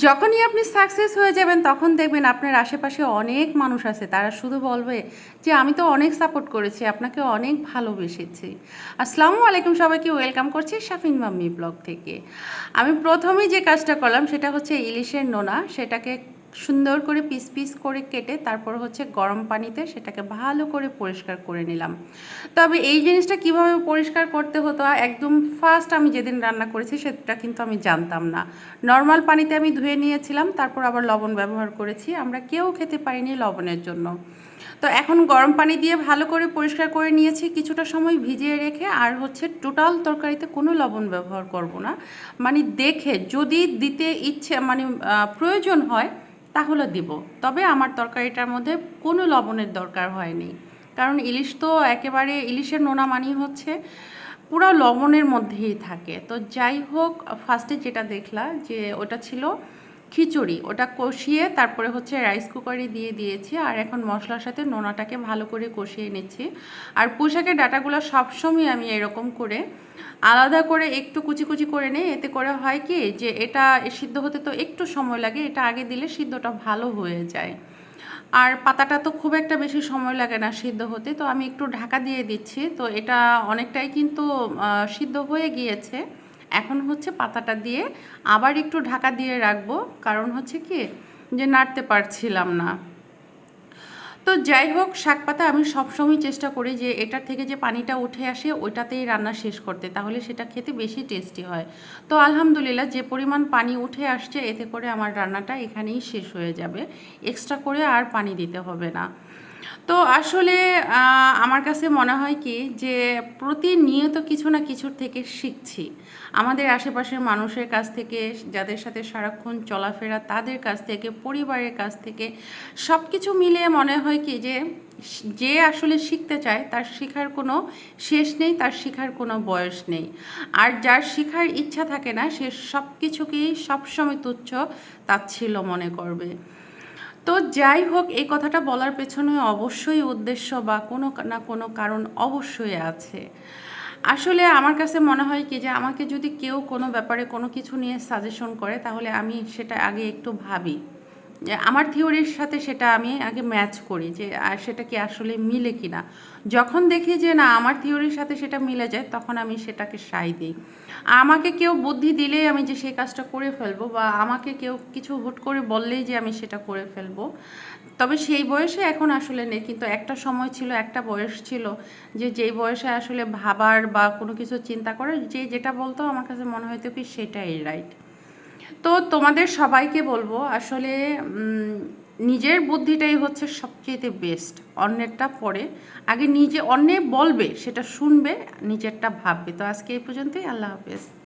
যখনই আপনি সাকসেস হয়ে যাবেন, তখন দেখবেন আপনার আশেপাশে অনেক মানুষ আছে। তারা শুধু বলবে যে, আমি তো অনেক সাপোর্ট করেছি, আপনাকে অনেক ভালোবেসেছি। আসসালামু আলাইকুম সবাইকে ওয়েলকাম করছি শাফিন মাম্মি ব্লগ থেকে। আমি প্রথমেই যে কাজটা করলাম, সেটা হচ্ছে ইলিশের নোনা। সেটাকে সুন্দর করে পিস পিস করে কেটে তারপর হচ্ছে গরম পানিতে সেটাকে ভালো করে পরিষ্কার করে নিলাম। তবে এই জিনিসটা কীভাবে পরিষ্কার করতে হতো, একদম ফার্স্ট আমি যেদিন রান্না করেছি সেটা কিন্তু আমি জানতাম না। নর্মাল পানিতে আমি ধুয়ে নিয়েছিলাম, তারপর আবার লবণ ব্যবহার করেছি। আমরা কেউ খেতে পারিনি লবণের জন্য। তো এখন গরম পানি দিয়ে ভালো করে পরিষ্কার করে নিয়েছি, কিছুটা সময় ভিজিয়ে রেখে, আর হচ্ছে টোটাল তরকারিতে কোনো লবণ ব্যবহার করব না। মানে দেখে যদি দিতে ইচ্ছে মানে প্রয়োজন হয় তাহলে দিব। তবে আমার তরকারিটার মধ্যে কোনো লবণের দরকার হয়নি। কারণ ইলিশ তো একেবারে ইলিশের নোনা মানি হচ্ছে পুরো লবণের মধ্যেই থাকে। তো যাই হোক ফার্স্টে যেটা দেখলা যে ওটা ছিল খিচুড়ি, ওটা কষিয়ে তারপরে হচ্ছে রাইস কুকারে দিয়ে দিয়েছি। আর এখন মশলার সাথে নোনাটাকে ভালো করে কষিয়ে নিচ্ছি। আর পোশাকের ডাটাগুলো সবসময় আমি এরকম করে আলাদা করে একটু কুচি কুচি করে নেই। এতে করে হয় কি যে এটা সিদ্ধ হতে তো একটু সময় লাগে, এটা আগে দিলে সিদ্ধটা ভালো হয়ে যায়। আর পাতাটা তো খুব একটা বেশি সময় লাগে না সিদ্ধ হতে, তো আমি একটু ঢাকা দিয়ে দিচ্ছি। তো এটা অনেকটাই কিন্তু সিদ্ধ হয়ে গিয়েছে। এখন হচ্ছে পাতাটা দিয়ে আবার একটু ঢাকা দিয়ে রাখব। কারণ হচ্ছে কি যে নাড়তে পারছিলাম না। তো যাই হোক, শাক পাতা আমি সবসময় চেষ্টা করি যে এটার থেকে যে পানিটা উঠে আসে ওইটাতেই রান্না শেষ করতে। তাহলে সেটা খেতে বেশি টেস্টি হয়। তো আলহামদুলিল্লাহ যে পরিমাণ পানি উঠে আসছে, এতে করে আমার রান্নাটা এখানেই শেষ হয়ে যাবে। এক্সট্রা করে আর পানি দিতে হবে না। তো আসলে আমার কাছে মনে হয় কি যে প্রতিনিয়ত কিছু না কিছুর থেকে শিখছি। আমাদের আশেপাশের মানুষের কাছ থেকে, যাদের সাথে সারাক্ষণ চলাফেরা, তাদের কাছ থেকে, পরিবারের কাছ থেকে সব কিছু মিলিয়ে মনে হয় কি যে যে আসলে শিখতে চায়, তার শেখার কোনো শেষ নেই, তার শেখার কোনো বয়স নেই। আর যার শেখার ইচ্ছা থাকে না, সে সব কিছুকেই সবসময় তুচ্ছ, তাচ্ছিল্য মনে করবে। তো যাই হোক, এই কথাটা বলার পেছনে অবশ্যই উদ্দেশ্য বা কোনো না কোনো কারণ অবশ্যই আছে। আসলে আমার কাছে মনে হয় কি যে, আমাকে যদি কেউ কোনো ব্যাপারে কোনো কিছু নিয়ে সাজেশন করে, তাহলে আমি সেটা আগে একটু ভাবি। আমার থিওরির সাথে সেটা আমি আগে ম্যাচ করি যে, আর সেটা কি আসলে মিলে কি না যখন দেখি যে না, আমার থিওরির সাথে সেটা মিলে যায়, তখন আমি সেটাকে সাই দিই। আমাকে কেউ বুদ্ধি দিলেই আমি যে সেই কাজটা করে ফেলব বা আমাকে কেউ কিছু হুট করে বললেই যে আমি সেটা করে ফেলব, তবে সেই বয়সে এখন আসলে নেই। কিন্তু একটা সময় ছিল, একটা বয়স ছিল যে যেই বয়সে আসলে ভাবার বা কোনো কিছু চিন্তা করার, যে যেটা বলতো আমার কাছে মনে হয়তো কি সেটাই রাইট তো তোমাদের সবাইকে বলব, আসলে নিজের বুদ্ধিটাই হচ্ছে সবচেয়ে বেস্ট অন্যেরটা পরে। আগে নিজে অন্যে বলবে, সেটা শুনবে, নিজেরটা ভাববে। তো আজকে এই পর্যন্তই, আল্লাহ হাফেজ।